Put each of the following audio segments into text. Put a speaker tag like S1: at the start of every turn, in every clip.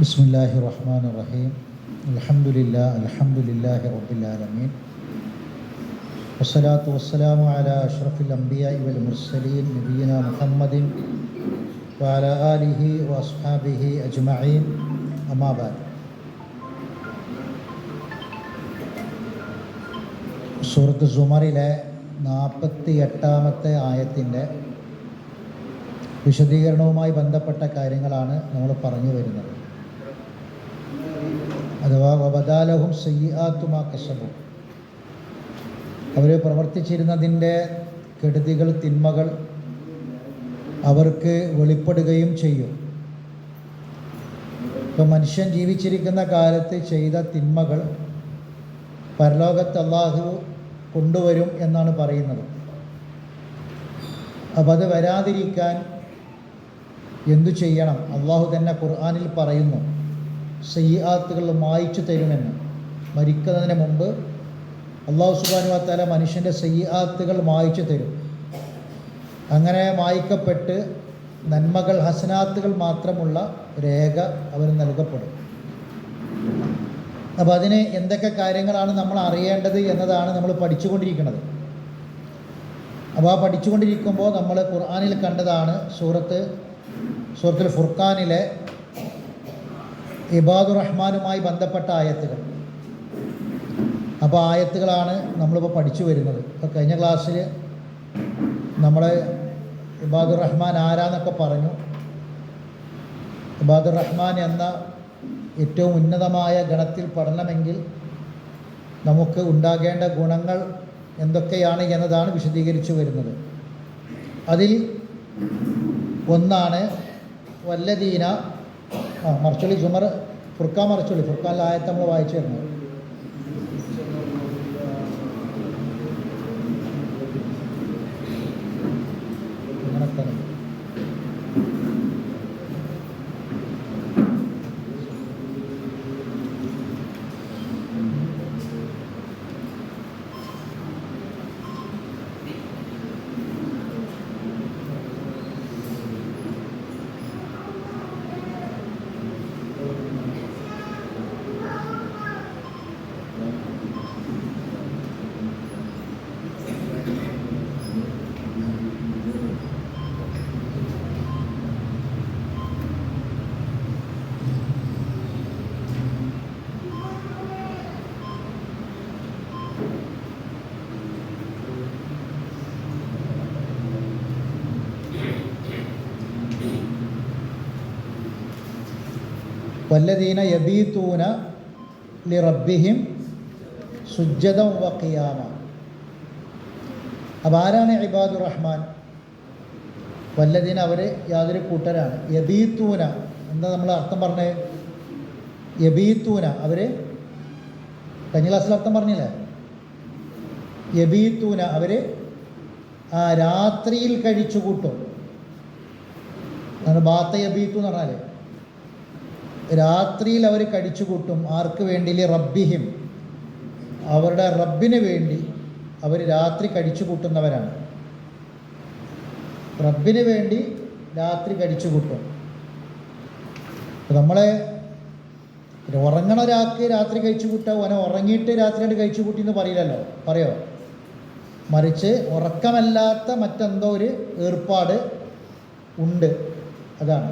S1: بسم الله الرحمن الرحيم الحمد لله الحمد لله رب العالمين والصلاة والسلام على أشرف الأنبياء والمرسلين نبينا محمد وعلى آله وأصحابه أجمعين أما بعد സൂറത്ത് സുമറിലെ നാൽപ്പത്തി എട്ടാമത്തെ ആയത്തിൻ്റെ വിശദീകരണവുമായി ബന്ധപ്പെട്ട കാര്യങ്ങളാണ് നമ്മൾ പറഞ്ഞു വരുന്നത് അഥവാ വബദാലഹും സയ്യാത്തുമാ കസബു അവർ പ്രവർത്തിച്ചിരുന്നതിന്റെ കെടുതികൾ തിന്മകൾ അവർക്ക് വെളിപ്പെടുകയും ചെയ്യും. ഇപ്പം മനുഷ്യൻ ജീവിച്ചിരിക്കുന്ന കാലത്ത് ചെയ്ത തിന്മകൾ പരലോകത്ത് അള്ളാഹു കൊണ്ടുവരും എന്നാണ് പറയുന്നത്. അപ്പം അത് വരാതിരിക്കാൻ എന്തു ചെയ്യണം? അള്ളാഹു തന്നെ ഖുർആാനിൽ പറയുന്നു സയ്യാത്തുകൾ മായ്ച്ചു തരുമെന്ന്. മരിക്കുന്നതിന് മുമ്പ് അള്ളാഹു സുബാനുവാത്താല മനുഷ്യന്റെ സയ്യാത്തുകൾ മായ്ച്ചു തരും. അങ്ങനെ മായ്ക്കപ്പെട്ട് നന്മകൾ ഹസനാത്തുകൾ മാത്രമുള്ള രേഖ അവന് നൽകപ്പെടും. അപ്പോൾ അതിന് എന്തൊക്കെ കാര്യങ്ങളാണ് നമ്മൾ അറിയേണ്ടത് എന്നതാണ് നമ്മൾ പഠിച്ചുകൊണ്ടിരിക്കുന്നത്. അപ്പോൾ ആ പഠിച്ചുകൊണ്ടിരിക്കുമ്പോൾ നമ്മൾ ഖുർആാനിൽ കണ്ടതാണ് സൂറത്ത് സൂറത്തുൽ ഫുർഖാനിലെ ഇബാദുർ റഹ്മാനുമായി ബന്ധപ്പെട്ട ആയത്തുകൾ. അപ്പോൾ ആയത്തുകളാണ് നമ്മളിപ്പോൾ പഠിച്ചു വരുന്നത്. ഇപ്പോൾ കഴിഞ്ഞ ക്ലാസ്സിൽ നമ്മൾ ഇബാദുർ റഹ്മാൻ ആരാന്നൊക്കെ പറഞ്ഞു. ഇബാദുർ റഹ്മാൻ എന്ന ഏറ്റവും ഉന്നതമായ ഗണത്തിൽ പഠനമെങ്കിൽ നമുക്ക് ഉണ്ടാകേണ്ട ഗുണങ്ങൾ എന്തൊക്കെയാണ് എന്നതാണ് വിശദീകരിച്ചു വരുന്നത്. അതിൽ ഒന്നാണ് വല്ലദീന ആ മറച്ചൊളി സുമർ ഫുർക്കാൻ മറച്ചൊളി. ഫുർക്കാൻ ആയത്ത് നമ്മൾ വായിച്ചു വരുന്നത് അങ്ങനെ തന്നെ വല്ലദീന യബീത്തൂന ലി റബ്ബിഹിം സുജ്ജതം വ ഖിയാമ. അപ്പോൾ ആരാണ് ഇബാദുർ റഹ്മാൻ? വല്ലദീന അവർ യാതൊരു കൂട്ടരാണ്. യബീത്തൂന എന്താ നമ്മൾ അർത്ഥം പറഞ്ഞത് യബീത്തൂന അവർ കഴിഞ്ഞ ക്ലാസ്സിൽ അർത്ഥം പറഞ്ഞില്ലേ? യബീത്തൂന അവർ ആ രാത്രിയിൽ കഴിച്ചു കൂട്ടും. അതാണ് ബാത്ത യബീത്തു എന്ന് പറഞ്ഞാൽ രാത്രിയിൽ അവർ കഴിച്ചു കൂട്ടും ആർക്ക് വേണ്ടി? റബ്ബിഹിം. അവരുടെ റബ്ബിന് വേണ്ടി അവർ രാത്രി കഴിച്ചു കൂട്ടുന്നവരാണ് റബ്ബിന് വേണ്ടി രാത്രി കഴിച്ചു കൂട്ടും നമ്മളെ ഉറങ്ങണ ഒരാൾക്ക് രാത്രി കഴിച്ചു കൂട്ടാവും അവനെ ഉറങ്ങിയിട്ട് രാത്രി കഴിച്ചു കൂട്ടി എന്ന് പറയില്ലല്ലോ. പറയോ? മറിച്ച് ഉറക്കമല്ലാത്ത മറ്റെന്തോ ഒരു ഏർപ്പാട് ഉണ്ട്. അതാണ്.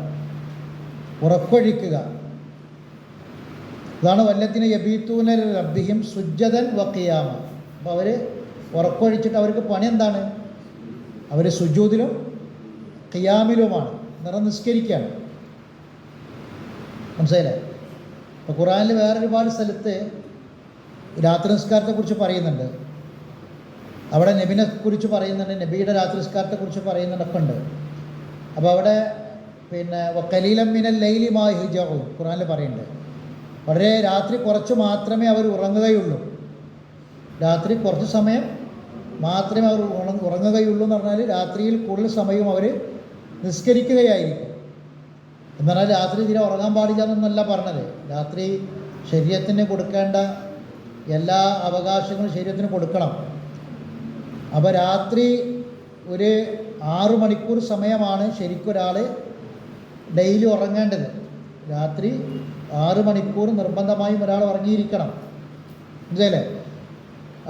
S1: ഉറക്കൊഴിക്കുക. അതാണ് വല്ലത്തിന് യബീത്തൂന റബ്ബിഹിം സുജ്ജതൻ വക്കിയാമ അപ്പോൾ അവർ ഉറക്കൊഴിച്ചിട്ട് അവർക്ക് പണി എന്താണ്? അവർ സുജൂതിലും ഖിയാമിലുമാണ്. നിറം നിസ്കരിക്കുകയാണ് മനസ്സിലായില്ലേ? അപ്പോൾ ഖുറാനിൽ വേറൊരുപാട് സ്ഥലത്ത് രാത്രി നിസ്കാരത്തെക്കുറിച്ച് പറയുന്നുണ്ട്. അവിടെ നബിനെ കുറിച്ച് പറയുന്നുണ്ട് നബിയുടെ രാത്രി നിസ്കാരത്തെക്കുറിച്ച് പറയുന്നുണ്ടൊക്കെ ഉണ്ട് അപ്പോൾ അവിടെ പിന്നെ കലീലം മിനൽ ലൈലിമായി ഹിജാവും ഖുറാനിൽ പറയുന്നുണ്ട്. വളരെ രാത്രി കുറച്ച് മാത്രമേ അവർ ഉറങ്ങുകയുള്ളൂ. രാത്രി കുറച്ച് സമയം മാത്രമേ അവർ ഉറങ്ങുകയുള്ളൂ എന്ന് പറഞ്ഞാൽ രാത്രിയിൽ കൂടുതൽ സമയവും അവർ നിസ്കരിക്കുകയായിരിക്കും. എന്ന് പറഞ്ഞാൽ രാത്രി തീരെ ഉറങ്ങാൻ പാടില്ല എന്നല്ല പറഞ്ഞത്. രാത്രി ശരീരത്തിന് കൊടുക്കേണ്ട എല്ലാ അവകാശങ്ങളും ശരീരത്തിന് കൊടുക്കണം. അപ്പോൾ രാത്രി ഒരു ആറു മണിക്കൂർ സമയമാണ് ശരിക്കൊരാൾ ഡെയിലി ഉറങ്ങേണ്ടത്. രാത്രി ആറ് മണിക്കൂർ നിർബന്ധമായും ഒരാൾ ഉറങ്ങിയിരിക്കണം. മനസ്സിലല്ലേ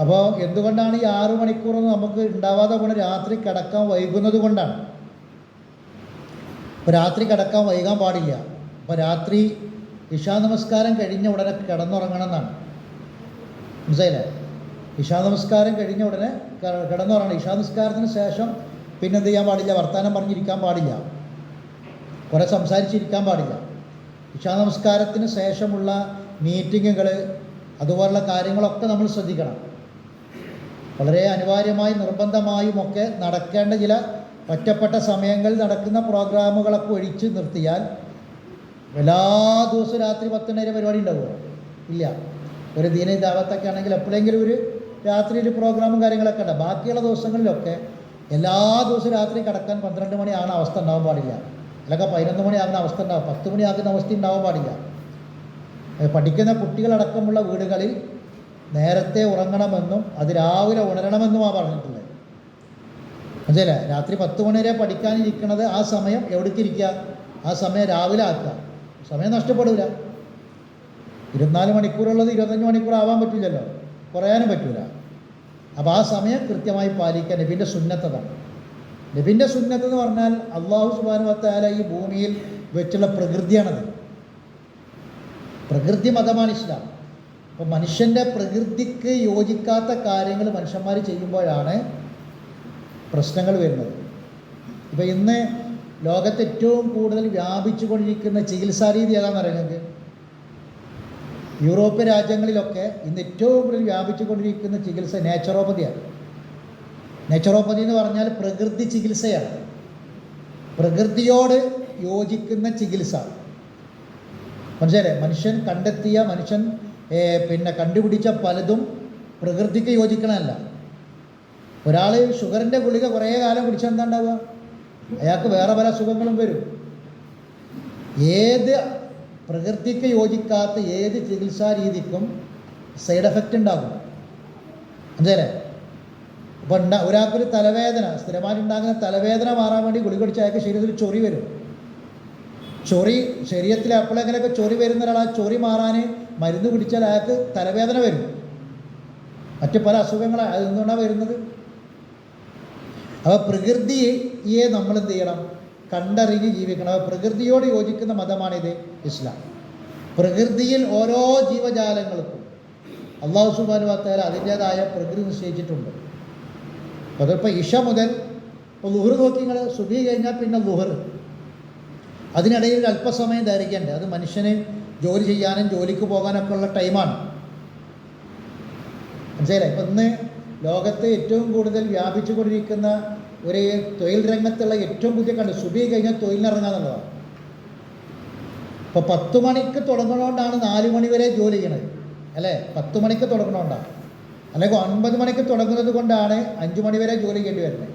S1: അപ്പോൾ എന്തുകൊണ്ടാണ് ഈ ആറ് മണിക്കൂറൊന്നും നമുക്ക് ഉണ്ടാവാതെ പോണ രാത്രി കിടക്കാൻ വൈകുന്നത് കൊണ്ടാണ്? ഇപ്പോൾ രാത്രി കിടക്കാൻ വൈകാൻ പാടില്ല. അപ്പോൾ രാത്രി ഇഷാ നമസ്കാരം കഴിഞ്ഞ ഉടനെ കിടന്നുറങ്ങണം എന്നാണ് മനസ്സിലായില്ലേ? ഇഷാ നമസ്കാരം കഴിഞ്ഞ ഉടനെ കിടന്നുറങ്ങണം. ഇഷാ നമസ്കാരത്തിന് ശേഷം പിന്നെന്ത് ചെയ്യാൻ പാടില്ല? വർത്തമാനം പറഞ്ഞിരിക്കാൻ പാടില്ല. കുറേ സംസാരിച്ചിരിക്കാൻ പാടില്ല. ഇഷാ നമസ്കാരത്തിന് ശേഷമുള്ള മീറ്റിങ്ങുകൾ അതുപോലുള്ള കാര്യങ്ങളൊക്കെ നമ്മൾ ശ്രദ്ധിക്കണം. വളരെ അനിവാര്യമായി നിർബന്ധമായും ഒക്കെ നടക്കേണ്ട ചില ഒറ്റപ്പെട്ട സമയങ്ങളിൽ നടക്കുന്ന പ്രോഗ്രാമുകളൊക്കെ ഒഴിച്ച് നിർത്തിയാൽ എല്ലാ ദിവസവും രാത്രി പത്തിന് വരെ പരിപാടി ഉണ്ടാവുമോ? ഇല്ല. ഒരു ദീന ദാവത്തൊക്കെ ആണെങ്കിൽ എപ്പോഴെങ്കിലും ഒരു രാത്രി ഒരു പ്രോഗ്രാമും കാര്യങ്ങളൊക്കെ ഉണ്ട്. ബാക്കിയുള്ള ദിവസങ്ങളിലൊക്കെ എല്ലാ ദിവസവും രാത്രി കിടക്കാൻ പന്ത്രണ്ട് മണിയാണ് അവസ്ഥ ഉണ്ടാവാൻ പാടില്ല. അല്ലെങ്കിൽ പതിനൊന്ന് മണിയാകുന്ന അവസ്ഥ ഉണ്ടാവും. പത്ത് മണിയാകുന്ന അവസ്ഥ ഉണ്ടാവാൻ പാടില്ല. പഠിക്കുന്ന കുട്ടികളടക്കമുള്ള വീടുകളിൽ നേരത്തെ ഉറങ്ങണമെന്നും അത് രാവിലെ ആ പറഞ്ഞിട്ടുള്ളത്. മനസ്സിലെ രാത്രി പത്ത് മണി വരെ പഠിക്കാനിരിക്കുന്നത് ആ സമയം എവിടേക്ക് ഇരിക്കുക ആ സമയം രാവിലെ ആക്കുക. സമയം നഷ്ടപ്പെടില്ല ഇരുപത്തിനാല് മണിക്കൂറുള്ളത് ഇരുപത്തഞ്ച് മണിക്കൂർ ആവാൻ പറ്റില്ലല്ലോ കുറയാനും പറ്റില്ല അപ്പോൾ ആ സമയം കൃത്യമായി പാലിക്കാൻ പിന്നെ സുന്നത്തതാണ് നബിന്റെ സുന്നത്ത് എന്ന് പറഞ്ഞാൽ അള്ളാഹു സുബാനു വത്താല ഈ ഭൂമിയിൽ വെച്ചുള്ള പ്രകൃതിയാണത്. പ്രകൃതി മതമാണ് ഇസ്ലാം. അപ്പോൾ മനുഷ്യന്റെ പ്രകൃതിക്ക് യോജിക്കാത്ത കാര്യങ്ങൾ മനുഷ്യന്മാർ ചെയ്യുമ്പോഴാണ് പ്രശ്നങ്ങൾ വരുന്നത്. ഇപ്പോൾ ഇന്ന് ലോകത്ത് ഏറ്റവും കൂടുതൽ വ്യാപിച്ചു കൊണ്ടിരിക്കുന്ന ചികിത്സാ രീതി ഏതാണെന്ന് അറിയുന്നത് യൂറോപ്യൻ രാജ്യങ്ങളിലൊക്കെ ഇന്ന് ഏറ്റവും കൂടുതൽ വ്യാപിച്ചു കൊണ്ടിരിക്കുന്ന ചികിത്സ നേച്ചുറോപ്പതിയാണ്. നേച്ചുറോപ്പതി എന്ന് പറഞ്ഞാൽ പ്രകൃതി ചികിത്സയാണ്. പ്രകൃതിയോട് യോജിക്കുന്ന ചികിത്സ മനസ്സിലെ മനുഷ്യൻ കണ്ടെത്തിയ മനുഷ്യൻ പിന്നെ കണ്ടുപിടിച്ച പലതും പ്രകൃതിക്ക് യോജിക്കണമല്ല ഒരാൾ ഷുഗറിന്റെ ഗുളിക കുറേ കാലം കുടിച്ചാൽ എന്താ ഉണ്ടാവുക അയാൾക്ക് വേറെ പല അസുഖങ്ങളും വരും. ഏത് പ്രകൃതിക്ക് യോജിക്കാത്ത ഏത് ചികിത്സാ രീതിക്കും സൈഡ് എഫക്റ്റ് ഉണ്ടാകും. മനസ്സിലേ അപ്പോൾ ഉണ്ടാ ഒരാൾക്കൊരു തലവേദന സ്ഥിരമായിട്ട് ഉണ്ടാകുന്ന തലവേദന മാറാൻ വേണ്ടി ഗുളിക കുടിച്ച് അയാൾക്ക് ശരീരത്തിൽ ചൊറി വരും. ചൊറി ശരീരത്തിൽ എപ്പോഴെങ്കിലൊക്കെ ചൊറി വരുന്ന ഒരാൾ ആ ചൊറി മാറാൻ മരുന്ന് കുടിച്ചാൽ അയാൾക്ക് തലവേദന വരും. മറ്റു പല അസുഖങ്ങൾ അതെന്തുകൊണ്ടാണ് വരുന്നത്. അപ്പോൾ പ്രകൃതിയെ നമ്മൾ എന്ത് ചെയ്യണം? കണ്ടറിഞ്ഞ് ജീവിക്കണം. അപ്പോൾ പ്രകൃതിയോട് യോജിക്കുന്ന മതമാണിത് ഇസ്ലാം. പ്രകൃതിയിൽ ഓരോ ജീവജാലങ്ങൾക്കും അള്ളാഹു സുബാൻ വാത്താൽ അതിന്റേതായ പ്രകൃതി നിശ്ചയിച്ചിട്ടുണ്ട്. അതിപ്പോൾ ഇഷ മുതൽ ഇപ്പോൾ ലുഹർ നോക്കി നിങ്ങൾ സുബി കഴിഞ്ഞാൽ പിന്നെ ലുഹർ. അതിനിടയിൽ അല്പസമയം ധരിക്കേണ്ടത് അത് മനുഷ്യന് ജോലി ചെയ്യാനും ജോലിക്ക് പോകാനൊക്കെ ഉള്ള ടൈമാണ്. മനസ്സിലായില്ലേ? ഇപ്പം ഇന്ന് ലോകത്ത് ഏറ്റവും കൂടുതൽ വ്യാപിച്ചു കൊണ്ടിരിക്കുന്ന ഒരു തൊഴിൽ രംഗത്തുള്ള ഏറ്റവും പുതിയ കണ്ട് സുബി കഴിഞ്ഞാൽ തൊഴിലിനിറങ്ങുക എന്നുള്ളതാണ്. ഇപ്പോൾ പത്ത് മണിക്ക് തുടങ്ങണോണ്ടാണ് നാല് മണി വരെ ജോലി ചെയ്യണത്. അല്ലേ? പത്ത് മണിക്ക് തുടങ്ങണോണ്ടാണ്. അല്ലെങ്കിൽ ഒൻപത് മണിക്ക് തുടങ്ങുന്നത് കൊണ്ടാണ് അഞ്ച് മണി വരെ ജോലി ചെയ്യേണ്ടി വരുന്നത്.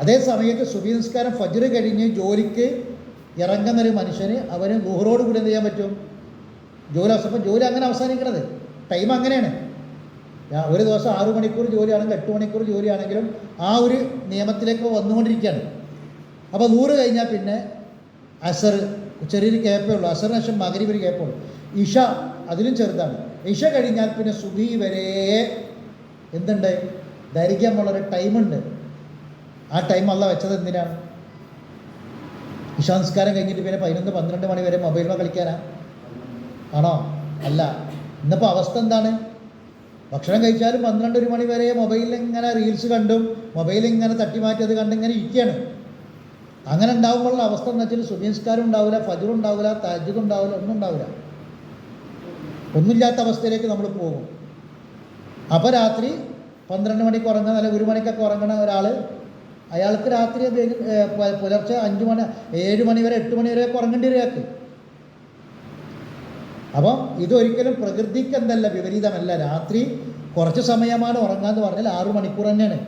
S1: അതേ സമയത്ത് സുബി നിസ്കാരം ഫജ്ർ കഴിഞ്ഞ് ജോലിക്ക് ഇറങ്ങുന്ന ഒരു മനുഷ്യന് അവന് ഗുഹറോട് കൂടി എന്ത് ചെയ്യാൻ പറ്റും? ജോലി അവസാനം ജോലി അങ്ങനെ അവസാനിക്കണത് ടൈം അങ്ങനെയാണ്. ഒരു ദിവസം ആറു മണിക്കൂർ ജോലിയാണെങ്കിൽ എട്ട് മണിക്കൂർ ജോലിയാണെങ്കിലും ആ ഒരു നിയമത്തിലേക്ക് വന്നുകൊണ്ടിരിക്കുകയാണ്. അപ്പോൾ നൂറ് കഴിഞ്ഞാൽ പിന്നെ അസർ ചെറിയൊരു കേപ്പേ ഉള്ളൂ. അസറിന് ശേഷം മകരി ഒരു കേപ്പേ ഉള്ളൂ. ഇഷ അതിലും ചെറുതാണ്. ഇഷ കഴിഞ്ഞാൽ പിന്നെ സുബി വരെ എന്തുണ്ട്? ദൈർഘ്യമുള്ളൊരു ടൈമുണ്ട്. ആ ടൈം അല്ല വെച്ചത് എന്തിനാണ്? ഇഷാംസ്കാരം കഴിഞ്ഞിട്ട് പിന്നെ പതിനൊന്ന് പന്ത്രണ്ട് മണി വരെ മൊബൈലിൽ കളിക്കാനാ? ആണോ? അല്ല. ഇന്നിപ്പോൾ അവസ്ഥ എന്താണ്? ഭക്ഷണം കഴിച്ചാലും പന്ത്രണ്ട് ഒരു മണി വരെ മൊബൈലിൽ ഇങ്ങനെ റീൽസ് കണ്ടും മൊബൈലിൽ ഇങ്ങനെ തട്ടി മാറ്റിയത് കണ്ട് ഇങ്ങനെ ഇരിക്കുകയാണ് അങ്ങനെ ഉണ്ടാകുമ്പോഴുള്ള അവസ്ഥ എന്ന് വെച്ചാൽ സുഭീസ്കാരം ഉണ്ടാവില്ല ഫജുർ ഉണ്ടാവില്ല തജ്ജുദ് ഉണ്ടാവില്ല ഒന്നും ഉണ്ടാവില്ല ഒന്നുമില്ലാത്ത അവസ്ഥയിലേക്ക് നമ്മൾ പോകും. അപ്പോൾ രാത്രി പന്ത്രണ്ട് മണിക്ക് ഉറങ്ങുന്ന അല്ലെങ്കിൽ ഒരു മണിക്കൊക്കെ ഉറങ്ങുന്ന ഒരാൾ അയാൾക്ക് രാത്രി പുലർച്ചെ അഞ്ച് മണി ഏഴ് മണി വരെ എട്ട് മണി വരെ ഉറങ്ങേണ്ടി വരും അയാൾക്ക്. അപ്പം ഇതൊരിക്കലും പ്രകൃതിക്ക് എന്തല്ല വിപരീതമല്ല. രാത്രി കുറച്ച് സമയമാണ് ഉറങ്ങാന്ന് പറഞ്ഞാൽ ആറു മണിക്കൂർ തന്നെയാണ്.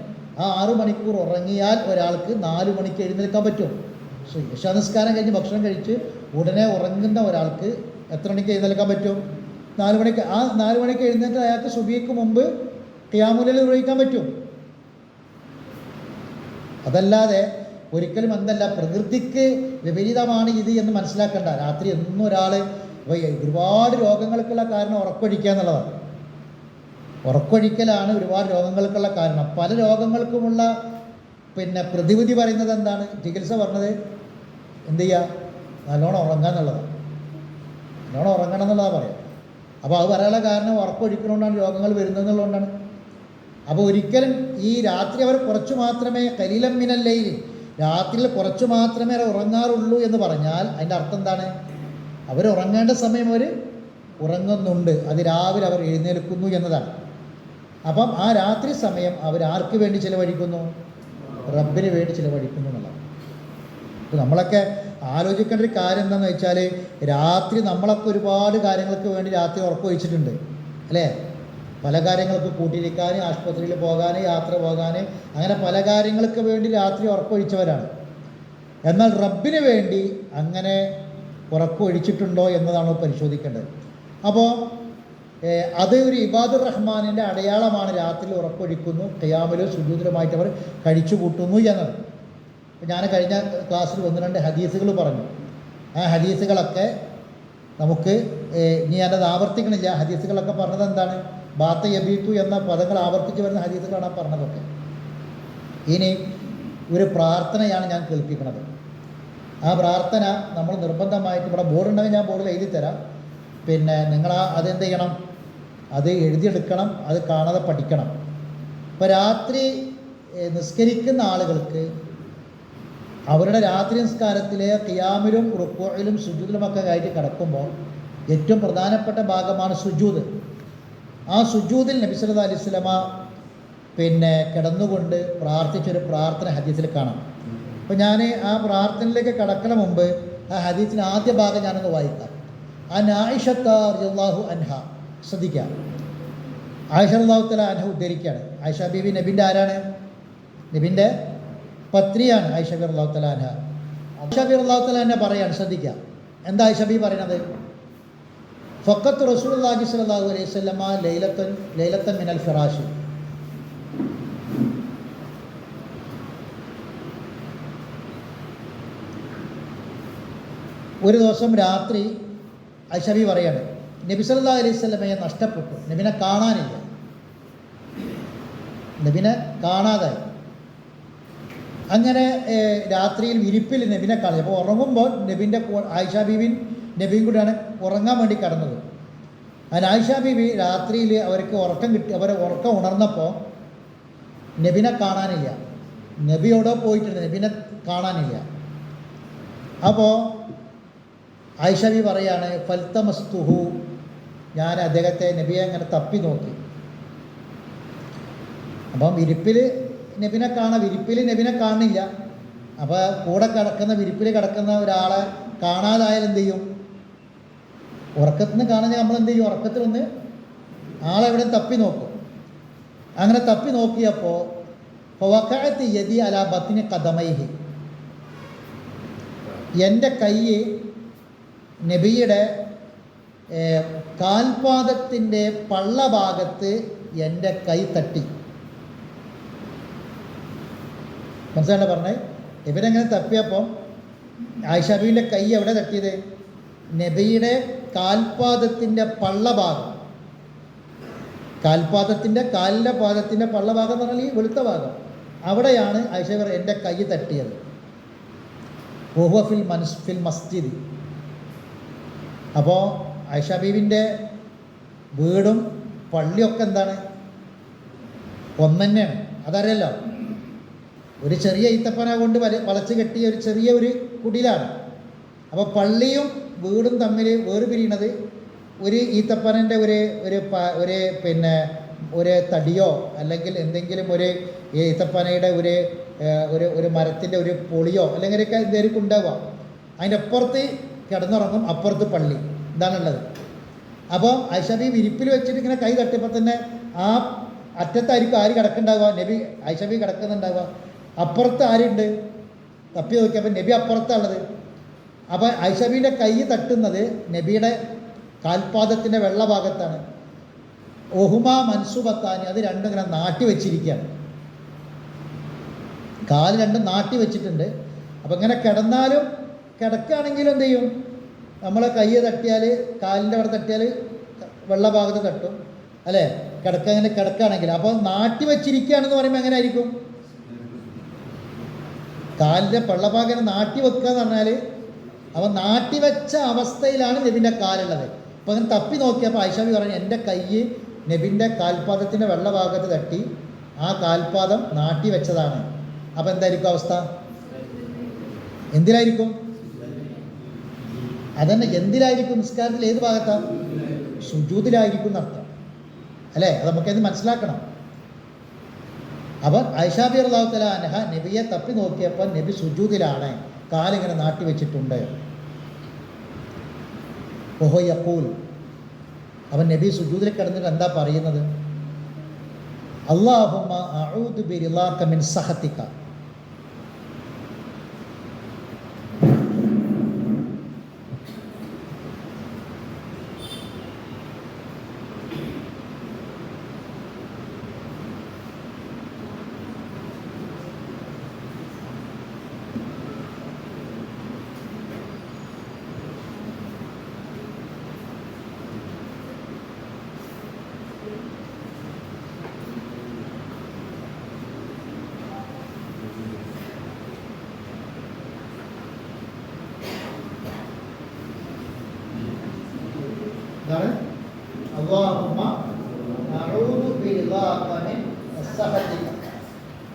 S1: ആ ആറു മണിക്കൂർ ഉറങ്ങിയാൽ ഒരാൾക്ക് നാല് മണിക്ക് എഴുന്നേൽക്കാൻ പറ്റും. നിസ്കാരം കഴിഞ്ഞ് ഭക്ഷണം കഴിച്ച് ഉടനെ ഉറങ്ങുന്ന ഒരാൾക്ക് എത്ര മണിക്ക് എഴുന്നേൽക്കാൻ പറ്റും? നാല് മണിക്ക് ആ നാല് മണിക്ക് എഴുന്നേറ്റ് അയാൾക്ക് സുബിക്ക് മുമ്പ് ഖിയാമുലിൽ നിർവഹിക്കാൻ പറ്റും. അതല്ലാതെ ഒരിക്കലും എന്തല്ല പ്രകൃതിക്ക് വിപരീതമാണ് ഇത് എന്ന് മനസ്സിലാക്കേണ്ട. രാത്രി എന്നും ഒരാൾ ഒരുപാട് രോഗങ്ങൾക്കുള്ള കാരണം ഉറക്കൊഴിക്കുക എന്നുള്ളതാണ്. ഉറക്കൊഴിക്കലാണ് ഒരുപാട് രോഗങ്ങൾക്കുള്ള കാരണം. പല രോഗങ്ങൾക്കുമുള്ള പിന്നെ പ്രതിവിധി പറയുന്നത് എന്താണ്? ചികിത്സ പറഞ്ഞത് എന്ത് ചെയ്യുക? നല്ലോണം ഉറങ്ങുക എന്നുള്ളതാണ്. നല്ലോണം ഉറങ്ങണം എന്നുള്ളതാണ് പറയാം അപ്പോൾ അത് പറയാനുള്ള കാരണം ഉറപ്പൊഴിക്കണോണ്ടാണ് രോഗങ്ങൾ വരുന്നതെന്നുള്ളതുകൊണ്ടാണ്. അപ്പോൾ ഒരിക്കലും ഈ രാത്രി അവർ കുറച്ച് മാത്രമേ കലീലം മിനല്ലയിൽ രാത്രിയിൽ കുറച്ച് മാത്രമേ അവർ ഉറങ്ങാറുള്ളൂ എന്ന് പറഞ്ഞാൽ അതിന്റെ അർത്ഥം എന്താണ്? അവർ ഉറങ്ങേണ്ട സമയം അവർ ഉറങ്ങുന്നുണ്ട്. അത് രാവിലെ അവർ എഴുന്നേൽക്കുന്നു എന്നതാണ്. അപ്പം ആ രാത്രി സമയം അവർ ആർക്ക് വേണ്ടി ചിലവഴിക്കുന്നു? റബ്ബിന് വേണ്ടി ചിലവഴിക്കുന്നു എന്നുള്ളതാണ്. നമ്മളൊക്കെ ആലോചിക്കേണ്ട ഒരു കാര്യം എന്താണെന്ന് വെച്ചാൽ രാത്രി നമ്മളൊക്കെ ഒരുപാട് കാര്യങ്ങൾക്ക് വേണ്ടി രാത്രി ഉറക്കമൊഴിച്ചിട്ടുണ്ട് അല്ലേ? പല കാര്യങ്ങൾക്ക് കൂട്ടിയിരിക്കാൻ ആശുപത്രിയിൽ പോകാൻ യാത്ര പോകാൻ അങ്ങനെ പല കാര്യങ്ങൾക്ക് വേണ്ടി രാത്രി ഉറക്കമൊഴിച്ചവരാണ് എന്നാൽ റബ്ബിന് വേണ്ടി അങ്ങനെ ഉറക്കമൊഴിച്ചിട്ടുണ്ടോ എന്നതാണ് പരിശോധിക്കേണ്ടത്. അപ്പോൾ അത് ഒരു ഇബാദുർ റഹ്മാനിന്റെ അടയാളമാണ് രാത്രി ഉറപ്പൊഴിക്കുന്നു ഖിയാമിലും സുജൂതിലുമായിട്ട് അവർ കഴിച്ചു കൂട്ടുന്നു എന്നത്. ഞാൻ കഴിഞ്ഞ ക്ലാസ്സിൽ ഒന്ന് രണ്ട് ഹദീസുകൾ പറഞ്ഞു. ആ ഹദീസുകളൊക്കെ നമുക്ക് ഇനി ഞാനത് ആവർത്തിക്കണില്ല. ഹദീസുകളൊക്കെ പറഞ്ഞത് എന്താണ്? ബാത്ത യബീത്തു എന്ന പദങ്ങൾ ആവർത്തിച്ച് വരുന്ന ഹദീസുകളാണ് ആ പറഞ്ഞതൊക്കെ. ഇനി ഒരു പ്രാർത്ഥനയാണ് ഞാൻ കേൾപ്പിക്കുന്നത് ആ പ്രാർത്ഥന നമ്മൾ നിർബന്ധമായിട്ട് ഇവിടെ ബോർഡ് ഉണ്ടെങ്കിൽ ഞാൻ ബോർഡിൽ എഴുതി തരാം പിന്നെ നിങ്ങൾ ആ അതെന്ത് ചെയ്യണം? അത് എഴുതിയെടുക്കണം അത് കാണാതെ പഠിക്കണം. ഇപ്പോൾ രാത്രി നിസ്കരിക്കുന്ന ആളുകൾക്ക് അവരുടെ രാത്രി സംസ്കാരത്തിലെ ഖിയാമിലും റുക്കോയിലും സുജൂദിലുമൊക്കെ കയറ്റി കിടക്കുമ്പോൾ ഏറ്റവും പ്രധാനപ്പെട്ട ഭാഗമാണ് സുജൂദ്. ആ സുജൂദിൽ നബി സല അലൈഹി വസല്ലമ പിന്നെ കിടന്നുകൊണ്ട് പ്രാർത്ഥിച്ചൊരു പ്രാർത്ഥന ഹദീസിൽ കാണാം. അപ്പോൾ ഞാൻ ആ പ്രാർത്ഥനയിലേക്ക് കടക്കണ മുമ്പ് ആ ഹദീസിന്റെ ആദ്യ ഭാഗം ഞാനൊന്ന് വായിക്കാം. ആ നായിഷത്താഹു അൻഹ. ശ്രദ്ധിക്കാം ആയിഷ അള്ളാഹു തല അൻഹ ഉദ്ധരിക്കുകയാണ്. ആയിഷ ബീബി നബിന്റെ ആരാണ്? നബിന്റെ പത്രിയാണ് ഐഷബി അള്ളാഹു തല അൻഹ. ആയിഷ ബി അള്ളാഹു പറയാണ് ശ്രദ്ധിക്കാം. എന്താ ഐഷബി പറയണത്? ഫക്കത്ത് റസൂലുള്ളാഹി സ്വല്ലല്ലാഹു അലൈഹി വസല്ലമ ലൈലത്തൻ ലൈലത്തൻ മിനൽ ഫിറാഷി. ഒരു ദിവസം രാത്രി ഐഷബി പറയാണ് നബി സല്ലാ അലൈഹി സ്വലമയെ നഷ്ടപ്പെട്ടു. നബിനെ കാണാനില്ല. നബിനെ കാണാതായി. അങ്ങനെ രാത്രിയിൽ വിരിപ്പിൽ നബിനെ കളയും. അപ്പോൾ ഉറങ്ങുമ്പോൾ നബിന്റെ ആയിഷ ബീവിൻ നബിയും കൂടിയാണ് ഉറങ്ങാൻ വേണ്ടി കടന്നത്. അതിന് ആയിഷ ബീവി രാത്രിയിൽ അവർക്ക് ഉറക്കം കിട്ടി അവരെ ഉറക്കം ഉണർന്നപ്പോൾ നബിനെ കാണാനില്ല. നബി എവിടെ പോയിട്ടുണ്ട് നബിനെ കാണാനില്ല. അപ്പോൾ ആയിഷ ബി പറയാണ് ഫൽത്തമസ്തുഹു ഞാൻ അദ്ദേഹത്തെ നബിയെ അങ്ങനെ തപ്പി നോക്കി. അപ്പം വിരിപ്പിൽ നബിനെ കാണാം വിരിപ്പിൽ നബിനെ കാണില്ല അപ്പോൾ കൂടെ കിടക്കുന്ന വിരിപ്പിൽ കിടക്കുന്ന ഒരാളെ കാണാതായാൽ എന്ത് ചെയ്യും? ഉറക്കത്തിൽ നിന്ന് കാണാൻ നമ്മൾ എന്ത് ചെയ്യും? ഉറക്കത്തിൽ ഒന്ന് ആളെവിടെ തപ്പി നോക്കും. അങ്ങനെ തപ്പി നോക്കിയപ്പോൾ വക്കായത്ത് യതി അല ബത്തിന് കഥമൈഹി എന്റെ കൈ നബിയുടെ കാൽപാദത്തിന്റെ പള്ള ഭാഗത്ത് എന്റെ കൈ തട്ടി. മനസ്സിലാണ്ട പറഞ്ഞത് ഇവരെങ്ങനെ തപ്പിയപ്പം ആയിഷാബീവിന്റെ കൈ എവിടെ തട്ടിയത്? നബിയുടെ കാൽപാദത്തിന്റെ പള്ളഭാഗം. കാൽപാദത്തിന്റെ കാലിന്റെ പാദത്തിന്റെ പള്ളഭാഗം എന്ന് പറഞ്ഞാൽ ഈ വെളുത്ത ഭാഗം. അവിടെയാണ് ആയിഷ പറ എന്റെ കൈ തട്ടിയത്. ഓഹുവ ഫിൽ മൻസ് ഫിൽ മസ്ജിദ്. അപ്പോൾ ആയിഷ വീടും പള്ളിയൊക്കെ എന്താണ്? ഒന്ന് തന്നെയാണ് അതറിയല്ലോ ഒരു ചെറിയ ഈത്തപ്പന കൊണ്ട് വല വളച്ച് കെട്ടിയ ഒരു ചെറിയ ഒരു കുടിലാണ്. അപ്പോൾ പള്ളിയും വീടും തമ്മിൽ വേർപിരിയണത് ഒരു ഈത്തപ്പനന്റെ ഒരു ഒരു ഒരു പിന്നെ ഒരു തടിയോ അല്ലെങ്കിൽ എന്തെങ്കിലും ഒരു ഈത്തപ്പനയുടെ ഒരു ഒരു ഒരു മരത്തിന്റെ ഒരു പൊളിയോ അല്ലെങ്കിൽ ഒക്കെ എന്തെങ്കിലും ഉണ്ടാവുക അതിന്റെ അപ്പുറത്ത് കിടന്നുറങ്ങും അപ്പുറത്ത് പള്ളി. ഇതാണുള്ളത്. അപ്പോൾ ഐഷബി വിരിപ്പിൽ വെച്ചിട്ട് ഇങ്ങനെ കൈ തട്ടിയപ്പോൾ തന്നെ ആ അറ്റത്തായിരിക്കും ആര് കിടക്കുന്നുണ്ടാവുക നബി ഐഷബി കിടക്കുന്നുണ്ടാവുക. അപ്പുറത്ത് ആരുണ്ട്? തപ്പി നോക്കിയപ്പോൾ നബി അപ്പുറത്താണുള്ളത്. അപ്പോൾ ഐഷബിന്റെ കൈ തട്ടുന്നത് നബിയുടെ കാൽപാദത്തിന്റെ വെള്ള ഭാഗത്താണ് ഒഹുമ മൻസുബത്താനി അത് രണ്ടും ഇങ്ങനെ നാട്ടി വെച്ചിരിക്കുകയാണ്. കാൽ രണ്ടും നാട്ടി വെച്ചിട്ടുണ്ട്. അപ്പം ഇങ്ങനെ കിടന്നാലും കിടക്കുകയാണെങ്കിലും എന്ത് ചെയ്യും? നമ്മളെ കൈ തട്ടിയാൽ കാലിന്റെ അവിടെ തട്ടിയാൽ വെള്ള ഭാഗത്ത് തട്ടും. അല്ലേ? കിടക്ക അങ്ങനെ കിടക്കുകയാണെങ്കിൽ. അപ്പോൾ നാട്ടി വെച്ചിരിക്കുകയാണെന്ന് പറയുമ്പോൾ എങ്ങനെ ആയിരിക്കും? കാലിന്റെ വെള്ളഭാഗം നാട്ടി വെക്കുക എന്ന് പറഞ്ഞാൽ അവൻ നാട്ടി വെച്ച അവസ്ഥയിലാണ് നബിന്റെ കാലുള്ളത്. അപ്പോൾ അങ്ങനെ തപ്പി നോക്കിയപ്പോൾ ഐഷാബി പറഞ്ഞു എന്റെ കൈ നബിന്റെ കാൽപാദത്തിന്റെ വെള്ളഭാഗത്ത് തട്ടി ആ കാൽപാദം നാട്ടി വെച്ചതാണ്. അപ്പോൾ എന്തായിരിക്കും അവസ്ഥ? എന്തിലായിരിക്കും? അതന്നെ എന്തിലായിരിക്കും? നിസ്കാരത്തിൽ ഏത് ഭാഗത്താണ് സുജൂതിലായിരിക്കും എന്നർത്ഥം അല്ലേ? അത് നമുക്കത് മനസ്സിലാക്കണം. അപ്പം ഐഷാബി അള്ളാഹുത്തല അനഹ നബിയെ തപ്പി നോക്കിയപ്പോൾ നബി സുജൂതിലാണ്. കാലിങ്ങനെ നാട്ടി വെച്ചിട്ടുണ്ട്. ഓഹോ യപ്പൂൽ അവൻ നബി സുജൂതിൽ കിടന്നിട്ട് എന്താ പറയുന്നത്? അള്ളാഹുമ്മ അഊദു ബിറിളാക മിൻ സഹത്തിക എന്താണ് അള്ളാഹുമ്മ അഊദു ബിറിളാക മിൻ സഹത്തിക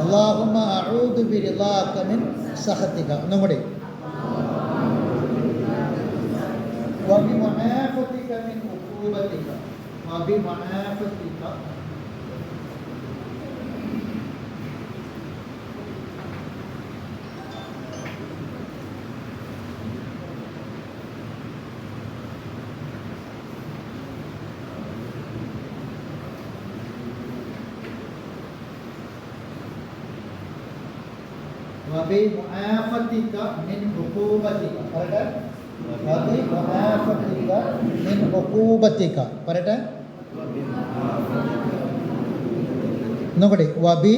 S1: அல்லாஹும அழுது பிரிலாக்கமின் சஹத்திகா இன்னும் கூட وبمنافتك من عقوبتك وبمنافتك وبمعافتك من عقوبتك പറയട്ടെ وبمعافتك من عقوبتك പറയട്ടെ ഒന്നുകൂടി വബി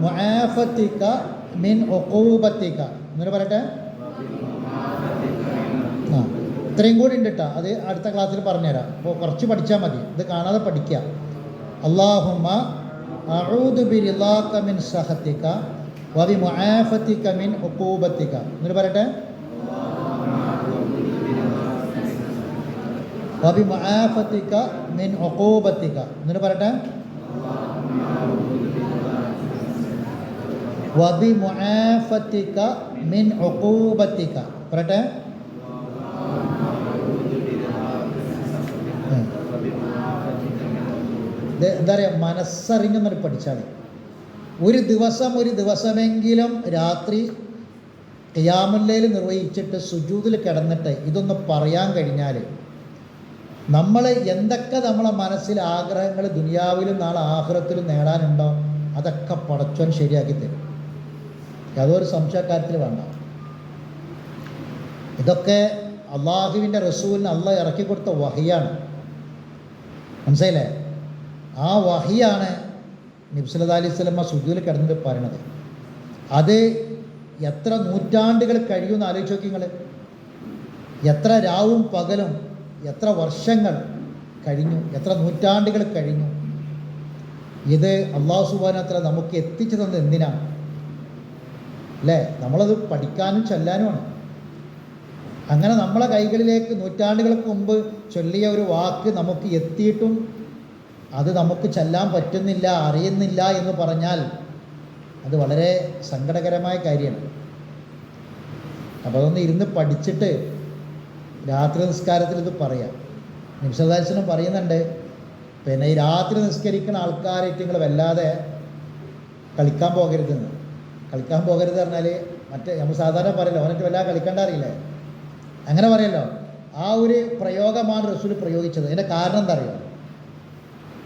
S1: മുആഫത്തിക മിൻ ഉഖൂബത്തിക എന്നിട്ട് പറയട്ടെ ആ ഇത്രയും കൂടി ഉണ്ട് കേട്ടോ അത് അടുത്ത ക്ലാസ്സിൽ പറഞ്ഞുതരാം അപ്പോൾ കുറച്ച് പഠിച്ചാൽ മതി ഇത് കാണാതെ പഠിക്കുക അള്ളാഹുമ്മ അഊദു ബിറിളാക മിൻ സഹത്തിക മിൻ ഉഖൂബത്തിക. എന്നിട്ട് പറയട്ടെ? വബി മിൻ ഉഖൂബത്തിക. എന്നിട്ട് പറയട്ടെ? വബി മിൻ ഉഖൂബത്തിക. പറയട്ടെ? എന്താ പറയുക മനസ്സറിഞ്ഞൊന്നൊരു പഠിച്ചാൽ. ഒരു ദിവസം ഒരു ദിവസമെങ്കിലും രാത്രി ഖിയാമുല്ലയിൽ നിർവഹിച്ചിട്ട് സുജൂതിൽ കിടന്നിട്ട് ഇതൊന്ന് പറയാൻ കഴിഞ്ഞാൽ നമ്മൾ എന്തൊക്കെ നമ്മളെ മനസ്സിൽ ആഗ്രഹങ്ങൾ ദുനിയാവിലും നാളെ ആഹ്റത്തിലും നേടാനുണ്ടോ അതൊക്കെ പടച്ചോൻ ശരിയാക്കി തരും. യാതൊരു സംശയക്കാര്യത്തിൽ വേണ്ട. ഇതൊക്കെ അള്ളാഹുവിന്റെ റസൂലിന് അല്ല ഇറക്കി കൊടുത്ത വഹിയാണ്. മനസ്സിലായില്ലേ? ആ വഹിയാണ് നബ്സല്ലാ അലൈഹി സ്വലമ്മ സുജൂൽ കിടന്നിട്ട് പറയണത്. അത് എത്ര നൂറ്റാണ്ടുകൾ കഴിയുമെന്ന് ആലോചിച്ച് നോക്കി നിങ്ങൾ എത്ര രാവും പകലും എത്ര വർഷങ്ങൾ കഴിഞ്ഞു എത്ര നൂറ്റാണ്ടുകൾ കഴിഞ്ഞു. ഇത് അള്ളാഹു സുബാനത്ര നമുക്ക് എത്തിച്ചു തന്നത് എന്തിനാണ് അല്ലേ? നമ്മളത് പഠിക്കാനും ചൊല്ലാനുമാണ്. അങ്ങനെ നമ്മളെ കൈകളിലേക്ക് നൂറ്റാണ്ടുകൾക്ക് മുമ്പ് ചൊല്ലിയ ഒരു വാക്ക് നമുക്ക് എത്തിയിട്ടും അത് നമുക്ക് ചെല്ലാൻ പറ്റുന്നില്ല അറിയുന്നില്ല എന്ന് പറഞ്ഞാൽ അത് വളരെ സങ്കടകരമായ കാര്യമാണ്. അപ്പോൾ അതൊന്ന് ഇരുന്ന് പഠിച്ചിട്ട് രാത്രി നിസ്കാരത്തിൽ ഇത് പറയാം. നിമിഷദാശനം പറയുന്നുണ്ട് പിന്നെ ഈ രാത്രി നിസ്കരിക്കുന്ന ആൾക്കാരായിട്ട് നിങ്ങൾ വല്ലാതെ കളിക്കാൻ പോകരുതെന്ന്. കളിക്കാൻ പോകരുത് പറഞ്ഞാൽ മറ്റേ നമ്മൾ സാധാരണ പറയല്ലോ അവനൊക്കെ വല്ലാതെ കളിക്കണ്ട അറിയില്ലേ? അങ്ങനെ പറയല്ലോ. ആ ഒരു പ്രയോഗമാണ് റസൂൽ പ്രയോഗിച്ചത്. അതിന്റെ കാരണം എന്താ അറിയോ?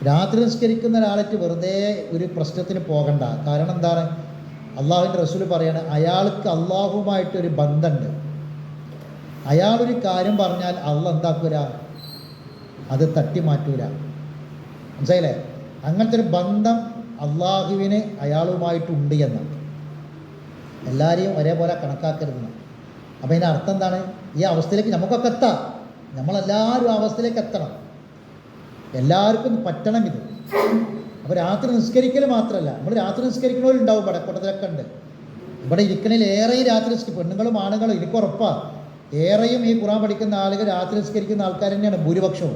S1: രാത്രി നിസ്കരിക്കുന്ന ഒരാളായിട്ട് വെറുതെ ഒരു പ്രശ്നത്തിന് പോകണ്ട. കാരണം എന്താണ്? അള്ളാഹുവിന്റെ റസൂൽ പറയാണ് അയാൾക്ക് അള്ളാഹുമായിട്ടൊരു ബന്ധമുണ്ട്. അയാളൊരു കാര്യം പറഞ്ഞാൽ അള്ള എന്താക്കൂല? അത് തട്ടി മാറ്റൂല. മനസ്സിലായില്ലേ? അങ്ങനത്തെ ഒരു ബന്ധം അള്ളാഹുവിന് അയാളുമായിട്ടുണ്ട് എന്ന് എല്ലാവരെയും ഒരേപോലെ കണക്കാക്കരുതെന്ന് അപ്പോൾ ഇതിന്റെ അർത്ഥം എന്താണ്? ഈ അവസ്ഥയിലേക്ക് നമുക്കൊക്കെ എത്താം. നമ്മളെല്ലാവരും അവസ്ഥയിലേക്ക് എത്തണം. എല്ലാവർക്കും പറ്റണം ഇത്. അപ്പോൾ രാത്രി നിസ്കരിക്കൽ മാത്രമല്ല നമ്മൾ രാത്രി നിസ്കരിക്കണവരുണ്ടാവും. ഇവിടെ കൂട്ടത്തിലൊക്കെ ഉണ്ട്. ഇവിടെ ഇരിക്കണതിൽ ഏറെയും രാത്രി പെണ്ണുങ്ങളും ആണുങ്ങളും എനിക്ക് ഉറപ്പാണ് ഏറെയും ഈ ഖുറാൻ പഠിക്കുന്ന ആളുകൾ രാത്രി നിസ്കരിക്കുന്ന ആൾക്കാർ തന്നെയാണ് ഭൂരിപക്ഷവും.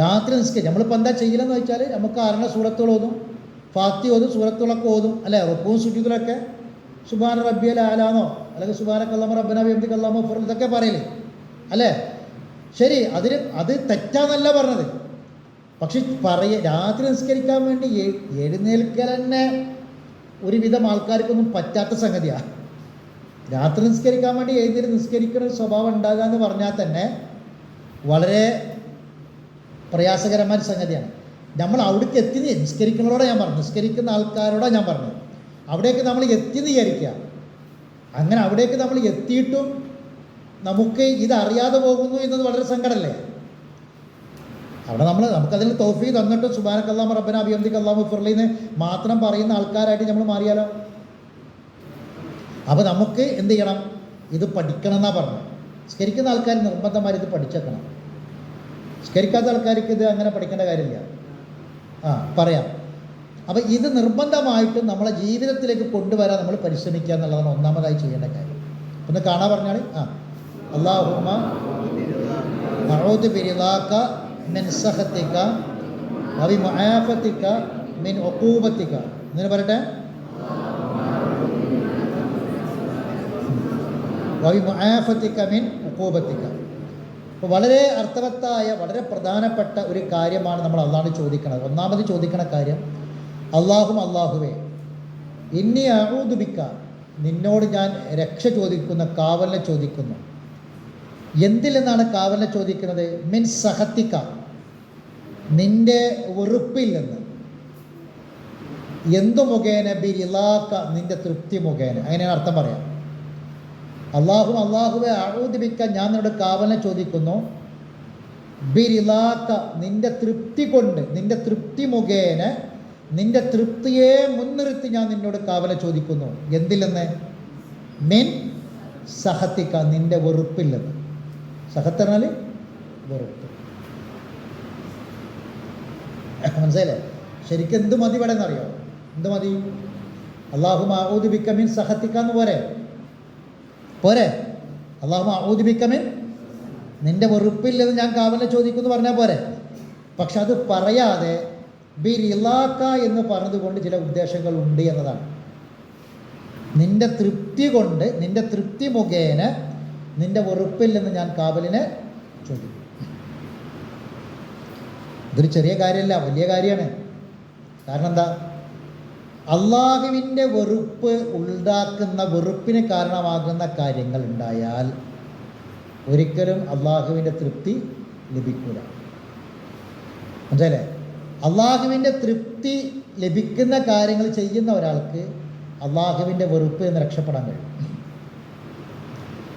S1: രാത്രി നിസ്കരിക്കും നമ്മളിപ്പോൾ എന്താ ചെയ്യലെന്ന് വെച്ചാൽ നമുക്ക് അരണ സൂറത്തുകൾ ഓതും? ഫാത്തി ഓതും സൂറത്തുകളൊക്കെ ഓതും. അല്ലേ? റൊപ്പവും സുജിതിലൊക്കെ. സുബാന റബ്ബിയൽ ആലാന്നോ? അല്ലെങ്കിൽ സുബാന കല്ലാമ റബ്ബന ബിയംതി കല്ലാമോ ഫുർ ഇതൊക്കെ പറയലേ അല്ലേ? ശരി അതിന് അത് തെറ്റാന്നല്ല പറഞ്ഞത്. പക്ഷെ പറയ രാത്രി നിസ്കരിക്കാൻ വേണ്ടി എഴുന്നേൽക്കൽ തന്നെ ഒരുവിധം ആൾക്കാർക്കൊന്നും പറ്റാത്ത സംഗതിയാണ് രാത്രി നിസ്കരിക്കാൻ വേണ്ടി എഴുന്നേറ്റ് നിസ്കരിക്കുന്ന ഒരു സ്വഭാവം ഉണ്ടാകുക എന്ന് പറഞ്ഞാൽ തന്നെ വളരെ പ്രയാസകരമായ സംഗതിയാണ്. നമ്മൾ അവിടേക്ക് എത്തി നിസ്കരിക്കുന്നവരോടെ ഞാൻ പറഞ്ഞു നിസ്കരിക്കുന്ന ആൾക്കാരോടാണ് ഞാൻ പറഞ്ഞത്. അവിടേക്ക് നമ്മൾ എത്തി വിചാരിക്കുക. അങ്ങനെ അവിടേക്ക് നമ്മൾ എത്തിയിട്ടും നമുക്ക് ഇത് അറിയാതെ പോകുന്നു എന്നത് വളരെ സങ്കടമല്ലേ? അവിടെ നമ്മൾ നമുക്കതിൽ തോഫി തന്നിട്ട് സുബാനക്കല്ലാം റബ്ബന അഭിയന്തി കല്ലാം ഫുർലിന്ന് മാത്രം പറയുന്ന ആൾക്കാരായിട്ട് നമ്മൾ മാറിയാലോ? അപ്പോൾ നമുക്ക് എന്ത് ചെയ്യണം? ഇത് പഠിക്കണം എന്നാണ് പറഞ്ഞത്. സ്കരിക്കുന്ന ആൾക്കാർ നിർബന്ധമായി ഇത് പഠിച്ചേക്കണം. സ്കരിക്കാത്ത ആൾക്കാർക്ക് ഇത് അങ്ങനെ പഠിക്കേണ്ട കാര്യമില്ല. ആ പറയാം. അപ്പോൾ ഇത് നിർബന്ധമായിട്ട് നമ്മളെ ജീവിതത്തിലേക്ക് കൊണ്ടുവരാൻ നമ്മൾ പരിശ്രമിക്കുക എന്നുള്ളതാണ് ഒന്നാമതായി ചെയ്യേണ്ട കാര്യം. ഒന്ന് കാണാൻ പറഞ്ഞാൽ ആ. അള്ളാഹുമ്മ ബിരിദാക മിൻ സഹത്തിക്ക വബി മുആഫതിക മിൻ ഉഖൂബതിക എന്തിനു പറയട്ടെ? വബി മുആഫതിക മിൻ ഉഖൂബതിക അപ്പോൾ വളരെ അർത്ഥവത്തായ വളരെ പ്രധാനപ്പെട്ട ഒരു കാര്യമാണ് നമ്മൾ അള്ളാഹ് ചോദിക്കുന്നത് ഒന്നാമത് ചോദിക്കണ കാര്യം അള്ളാഹും അള്ളാഹുവേ ഇന്നി അഴൂതുബിക്ക നിന്നോട് ഞാൻ രക്ഷ ചോദിക്കുന്ന കാവലിനെ ചോദിക്കുന്നു. എന്തിൽ നിന്നാണ് കാവലിനെ ചോദിക്കുന്നത്? മിൻ സഹത്തിക്ക. നിന്റെ ഉറുപ്പിൽ നിന്ന്. എന്തു മുഖേന ബിരിലാക്ക നിന്റെ തൃപ്തി മുഖേന. അങ്ങനെയാണ് അർത്ഥം പറയാം. അള്ളാഹു അള്ളാഹുവെ അഴൂദിപ്പിക്കാൻ ഞാൻ നിന്നോട് കാവലിനെ ചോദിക്കുന്നു. ബിരിലാക്ക നിന്റെ തൃപ്തി കൊണ്ട് നിന്റെ തൃപ്തി മുഖേന നിന്റെ തൃപ്തിയെ മുൻനിർത്തി ഞാൻ നിന്നോട് കാവല ചോദിക്കുന്നു. എന്തില്ലെന്ന് മിൻ സഹത്തിക്ക നിന്റെ വെറുപ്പിൽ നിന്ന് സഹത്ത് പറഞ്ഞാൽ വെറുപ്പ് മനസ്സിലായില്ലേ? ശരിക്കും എന്ത് മതി ഇവിടെ എന്നറിയോ എന്ത് മതി? അള്ളാഹു മാഊദിബിക്ക ബിക്കമിൻ സഹത്തിക്കാന്ന് പോരെ? പോരെ? അള്ളാഹു മാഊദിബിക്ക ബിക്കമിൻ നിന്റെ വെറുപ്പില്ലെന്ന് ഞാൻ കാവലെ ചോദിക്കുന്നു പറഞ്ഞാൽ പോരെ? പക്ഷെ അത് പറയാതെ ബി റിലാക്ക എന്ന് പറഞ്ഞതുകൊണ്ട് ചില ഉദ്ദേശങ്ങൾ ഉണ്ട് എന്നതാണ്. നിന്റെ തൃപ്തി കൊണ്ട് നിന്റെ തൃപ്തി മുഖേന നിന്റെ വെറുപ്പിൽ നിന്ന് ഞാൻ കാബലിനെ ചോദിക്കും. ഇതൊരു ചെറിയ കാര്യമല്ല വലിയ കാര്യമാണ്. കാരണം എന്താ? അള്ളാഹുവിന്റെ വെറുപ്പ് ഉണ്ടാക്കുന്ന വെറുപ്പിന് കാരണമാകുന്ന കാര്യങ്ങൾ ഉണ്ടായാൽ ഒരിക്കലും അള്ളാഹുവിന്റെ തൃപ്തി ലഭിക്കില്ല മനസ്സിലല്ലേ അള്ളാഹുവിന്റെ തൃപ്തി ലഭിക്കുന്ന കാര്യങ്ങൾ ചെയ്യുന്ന ഒരാൾക്ക് അള്ളാഹുവിന്റെ വെറുപ്പ് എന്ന് രക്ഷപ്പെടാൻ കഴിയും.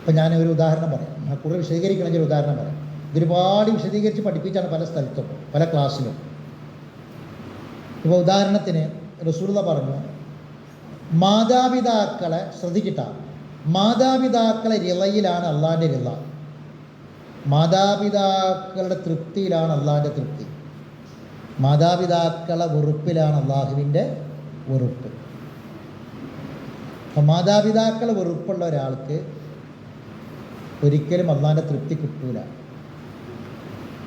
S1: ഇപ്പം ഞാൻ ഒരു ഉദാഹരണം പറയാം. കൂടുതൽ വിശദീകരിക്കണമെങ്കിൽ ഒരു ഉദാഹരണം പറയാം. ഇതൊരുപാട് വിശദീകരിച്ച് പഠിപ്പിച്ചാണ് പല സ്ഥലത്തും പല ക്ലാസ്സിലും. ഇപ്പോൾ ഉദാഹരണത്തിന് റസൂർദ പറഞ്ഞു മാതാപിതാക്കളെ ശ്രദ്ധിക്കട്ട. മാതാപിതാക്കളെ റിളയിലാണ് അള്ളാന്റെ റിള മാതാപിതാക്കളുടെ തൃപ്തിയിലാണ് അള്ളാന്റെ തൃപ്തി. മാതാപിതാക്കളെ വെറുപ്പിലാണ് അള്ളാഹുവിന്റെ വെറുപ്പ്. അപ്പം മാതാപിതാക്കളെ വെറുപ്പുള്ള ഒരാൾക്ക് ഒരിക്കലും അള്ളാന്റെ തൃപ്തി കിട്ടൂല.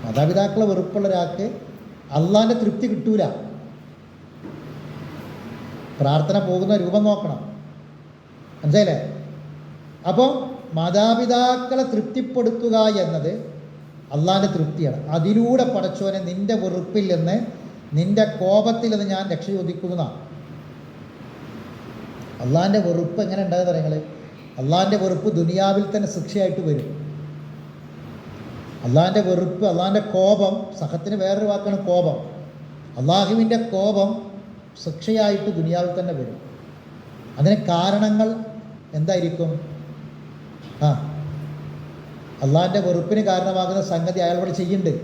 S1: മാതാപിതാക്കളെ വെറുപ്പുള്ള ഒരാൾക്ക് അള്ളാന്റെ തൃപ്തി കിട്ടൂല. പ്രാർത്ഥന പോകുന്ന രൂപം നോക്കണം. മനസ്സിലേ അപ്പോൾ മാതാപിതാക്കളെ തൃപ്തിപ്പെടുത്തുക എന്നത് അള്ളാന്റെ തൃപ്തിയാണ്. അതിലൂടെ പടച്ചോനെ നിന്റെ വെറുപ്പിൽ നിന്ന് നിന്റെ കോപത്തിൽ നിന്ന് ഞാൻ രക്ഷ ചോദിക്കുന്നതാണ്. അള്ളാന്റെ വെറുപ്പ് എങ്ങനെ ഉണ്ടാകുന്ന നിങ്ങൾ അള്ളാന്റെ വെറുപ്പ് ദുനിയാവിൽ തന്നെ ശിക്ഷയായിട്ട് വരും. അള്ളാഹിന്റെ വെറുപ്പ് അള്ളാഹിന്റെ കോപം സഹത്തിന് വേറൊരു വാക്കാണ് കോപം. അള്ളാഹുവിന്റെ കോപം ശിക്ഷയായിട്ട് ദുനിയാവിൽ തന്നെ വരും. അതിന് കാരണങ്ങൾ എന്തായിരിക്കും? ആ അള്ളാഹിന്റെ വെറുപ്പിന് കാരണമാകുന്ന സംഗതി അയാൾ ഇവിടെ ചെയ്യുന്നുണ്ട്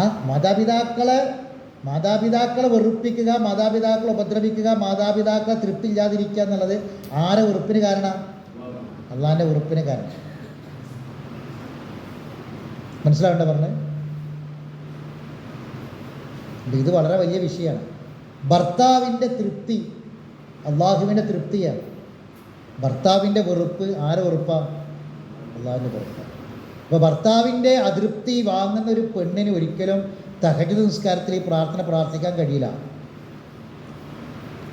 S1: ആ മാതാപിതാക്കളെ മാതാപിതാക്കളെ വെറുപ്പിക്കുക മാതാപിതാക്കളെ ഉപദ്രവിക്കുക മാതാപിതാക്കളെ തൃപ്തി ഇല്ലാതിരിക്കുക എന്നുള്ളത് ആരെ ഉറുപ്പിന് കാരണം? അള്ളാഹിന്റെ ഉറുപ്പിന് കാരണം. മനസ്സിലാവേണ്ട പറഞ്ഞത് ഇത് വളരെ വലിയ വിഷയമാണ്. ഭർത്താവിന്റെ തൃപ്തി അള്ളാഹുവിന്റെ തൃപ്തിയാണ്. ഭർത്താവിന്റെ വെറുപ്പ് ആരെ വെറുപ്പാണ് അള്ളാഹുവിന്റെ വെറുപ്പാണ് അപ്പോൾ ഭർത്താവിന്റെ അതൃപ്തി വാങ്ങുന്ന ഒരു പെണ്ണിന് ഒരിക്കലും തഹജ് നിസ്കാരത്തിൽ ഈ പ്രാർത്ഥന പ്രാർത്ഥിക്കാൻ കഴിയില്ല.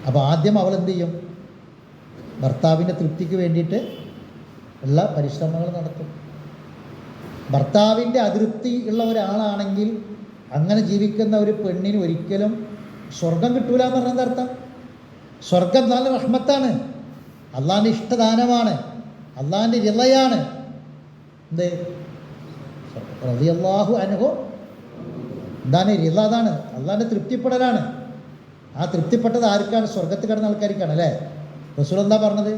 S1: അപ്പോൾ ആദ്യം അവൾ എന്ത് ചെയ്യും? ഭർത്താവിന്റെ തൃപ്തിക്ക് വേണ്ടിയിട്ട് ഉള്ള പരിശ്രമങ്ങൾ നടത്തും. ഭർത്താവിന്റെ അതൃപ്തി ഉള്ള ഒരാളാണെങ്കിൽ അങ്ങനെ ജീവിക്കുന്ന ഒരു പെണ്ണിന് ഒരിക്കലും സ്വർഗം കിട്ടൂല എന്ന് പറഞ്ഞ അർത്ഥം. സ്വർഗം നല്ല റഹ്മത്താണ്. അള്ളാന്റെ ഇഷ്ടദാനമാണ്. അള്ളാന്റെ റിളയാണ് എന്ത്? റളിയല്ലാഹു അൻഹു. എന്താണ് ഇല്ലാതാണ് അള്ളാന്റെ തൃപ്തിപ്പെടലാണ്. ആ തൃപ്തിപ്പെട്ടത് ആർക്കാണ്? സ്വർഗത്തിൽ കിടന്ന ആൾക്കാർക്കാണ് അല്ലേ? റസൂൽ എന്താ പറഞ്ഞത്?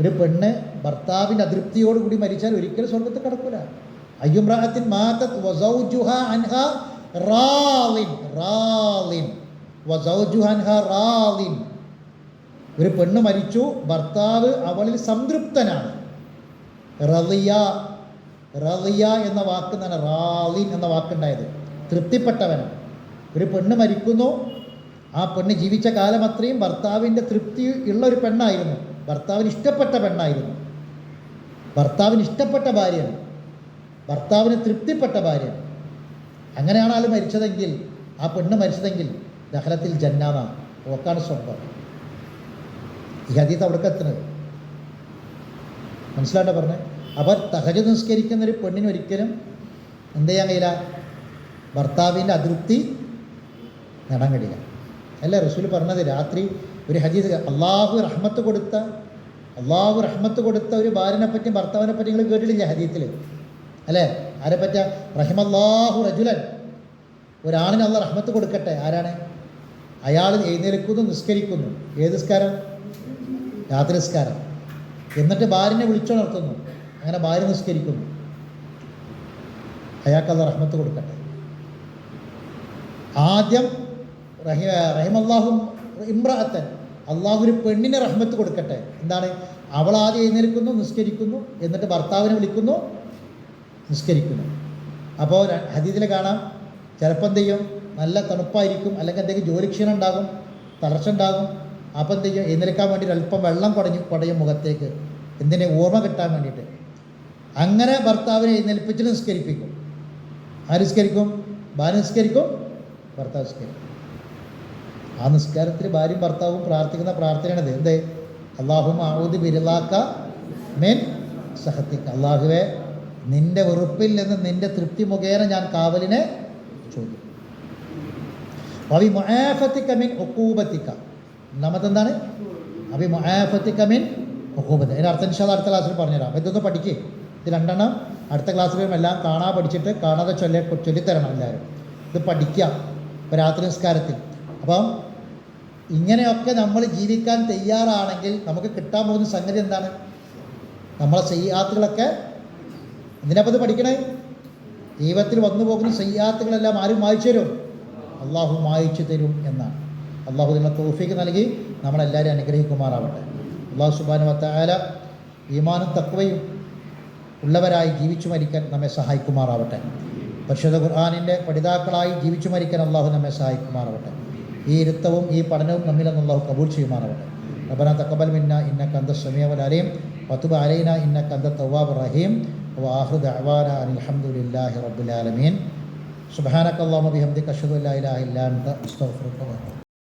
S1: ഒരു പെണ്ണ് ഭർത്താവിന്റെ അതൃപ്തിയോടുകൂടി മരിച്ചാൽ ഒരിക്കലും സ്വർഗത്തിൽ കിടക്കൂല. അയ്യുംറാഹത്തിൻ മാതത് അൻഹ ഒരു പെണ്ണ് മരിച്ചു ഭർത്താവ് അവളിൽ സംതൃപ്തനാണ്. റളിയ റളിയ എന്ന വാക്ക് തന്നെ റാലിൻ എന്ന വാക്കുണ്ടായത്. തൃപ്തിപ്പെട്ടവനാണ് ഒരു പെണ്ണ് മരിക്കുന്നു. ആ പെണ്ണ് ജീവിച്ച കാലം അത്രയും ഭർത്താവിന്റെ തൃപ്തി ഉള്ള ഒരു പെണ്ണായിരുന്നു. ഭർത്താവിന് ഇഷ്ടപ്പെട്ട പെണ്ണായിരുന്നു. ഭർത്താവിന് ഇഷ്ടപ്പെട്ട ഭാര്യയാണ്. ഭർത്താവിന് തൃപ്തിപ്പെട്ട ഭാര്യയാണ്. അങ്ങനെയാണ് ആൾ മരിച്ചതെങ്കിൽ ആ പെണ്ണ് മരിച്ചതെങ്കിൽ ദഹലത്തിൽ ജന്നാന ഓക്കാണ് സ്വന്തം. ഈ ഹദീത്ത് അവിടേക്ക് എത്തുന്നത് മനസ്സിലാണ്ട പറഞ്ഞത് അപ്പോൾ തഹജ് നിസ്കരിക്കുന്ന ഒരു പെണ്ണിന് ഒരിക്കലും എന്ത് ചെയ്യാൻ കഴിയില്ല? ഭർത്താവിന്റെ അതൃപ്തി നേടാൻ കഴിയില്ല. അല്ല റസൂൽ പറഞ്ഞത്? രാത്രി ഒരു ഹജീസ് അള്ളാഹു റഹ്മത്ത് കൊടുത്ത അള്ളാഹു റഹ്മത്ത് കൊടുത്ത ഒരു ഭാര്യനെ പറ്റി ഭർത്താവിനെ പറ്റി നിങ്ങൾ കേട്ടിട്ടില്ല ഹദീത്തിൽ അല്ലേ? ആരെ പറ്റ റഹിമല്ലാഹു റജുലൻ. ഒരാണിന് അള്ള റഹ്മത്ത് കൊടുക്കട്ടെ. ആരാണ്? അയാൾ എഴുന്നേൽക്കുന്നു നിസ്കരിക്കുന്നു. ഏത് നിസ്കാരം? രാത്രി നിസ്കാരം. എന്നിട്ട് ഭാര്യനെ വിളിച്ചുണർത്തുന്നു. അങ്ങനെ ഭാര്യ നിസ്കരിക്കുന്നു. അയാൾക്ക് അള്ള റഹ്മത്ത് കൊടുക്കട്ടെ. ആദ്യം റഹി റഹിമല്ലാഹും ഇമ്രാത്തൻ അള്ളാഹു ഒരു പെണ്ണിനെ റഹ്മത്ത് കൊടുക്കട്ടെ. എന്താണ്? അവൾ ആദ്യം എഴുന്നേൽക്കുന്നു നിസ്കരിക്കുന്നു എന്നിട്ട് ഭർത്താവിനെ വിളിക്കുന്നു നിസ്കരിക്കുന്നു. അപ്പോൾ ഹദീദിൽ കാണാം ചിലപ്പോൾ എന്ത് ചെയ്യും? നല്ല തണുപ്പായിരിക്കും അല്ലെങ്കിൽ എന്തെങ്കിലും ജോലിക്ഷീണം ഉണ്ടാകും തളർച്ച ഉണ്ടാകും. അപ്പോൾ എന്ത് ചെയ്യും? എഴുന്നേൽക്കാൻ വേണ്ടി അല്പം വെള്ളം കുടഞ്ഞു കുടയും മുഖത്തേക്ക്. എന്തിനെ? ഓർമ്മ കിട്ടാൻ വേണ്ടിയിട്ട്. അങ്ങനെ ഭർത്താവിനെ എഴുന്നേൽപ്പിച്ച് നിസ്കരിപ്പിക്കും. ആര് നിസ്കരിക്കും? ഭാര്യ നിസ്കരിക്കും? ഭർത്താവ് നിസ്കരിക്കും. ആ നിസ്കാരത്തിൽ ഭാര്യയും ഭർത്താവും പ്രാർത്ഥിക്കുന്ന പ്രാർത്ഥനയാണത്. എന്തേ? അള്ളാഹു ആവുദ് ബിരുലാക്ക മെൻ സഹത്തിക്ക അള്ളാഹുവെ നിന്റെ വെറുപ്പിൽ നിന്ന് നിന്റെ തൃപ്തി മുഖേന ഞാൻ കാവലിനെ ചോദിക്കും. അഭി മൊഹാഫത്തിക്ക മീൻ ഒക്കൂബത്തിക്ക ഒന്നാമത്തെ എന്താണ്? അടുത്ത ക്ലാസ്സിൽ പറഞ്ഞുതരാം ഇതൊന്ന് പഠിക്കേ. ഇത് രണ്ടെണ്ണം അടുത്ത വരുമ്പോൾ എല്ലാം കാണാ പഠിച്ചിട്ട് കാണാതെ ചൊല്ലെ ചൊല്ലിത്തരണം എല്ലാവരും ഇത് പഠിക്കാം. രാത്രി നിസ്കാരത്തിൽ. അപ്പം ഇങ്ങനെയൊക്കെ നമ്മൾ ജീവിക്കാൻ തയ്യാറാണെങ്കിൽ നമുക്ക് കിട്ടാൻ പോകുന്ന സംഗതി എന്താണ്? നമ്മളെ സയ്യാത്തുകളൊക്കെ എന്തിനാപ്പം ഇത് പഠിക്കണേ? ജീവിതത്തിൽ വന്നു പോകുന്ന സയ്യാത്തുകളെല്ലാം ആരും വായിച്ചു തരും. അള്ളാഹു വായിച്ചു തരും എന്നാണ്. അള്ളാഹു നിങ്ങളെ തോഫിക്ക് നൽകി നമ്മളെല്ലാവരും അനുഗ്രഹിക്കുമാറാവട്ടെ. അള്ളാഹു സുബാനു വത്തായാല ഈമാനും തക്വയും ഉള്ളവരായി ജീവിച്ചു മരിക്കാൻ നമ്മെ സഹായിക്കുമാറാവട്ടെ. പരിശുദ്ധ ഖുർആാനിന്റെ പഠിതാക്കളായി ജീവിച്ചു മരിക്കാൻ അള്ളാഹു നമ്മെ സഹായിക്കുമാറാവട്ടെ. ഈ ഇരുത്തവും ഈ പഠനവും നമ്മിൽ നിന്ന് അള്ളാഹു കബൂൾ ചെയ്യുമാറാവട്ടെ. റബന തക്കബൽ മിന്ന ഇന്ന കന്ത സമീവൽ പത്തുബ അലൈന ഇന്ന കന്ത തവാബ് റഹീം. വാഹുദ് അവാന അലഹമുല്ലാഹി റബുലാലമീൻ സുബാനക്കല്ലാമ ബിഹമ്മദ് കഷദുല്ലാ ഇലാഹില്ലാ അസ്തഗ്ഫിറുക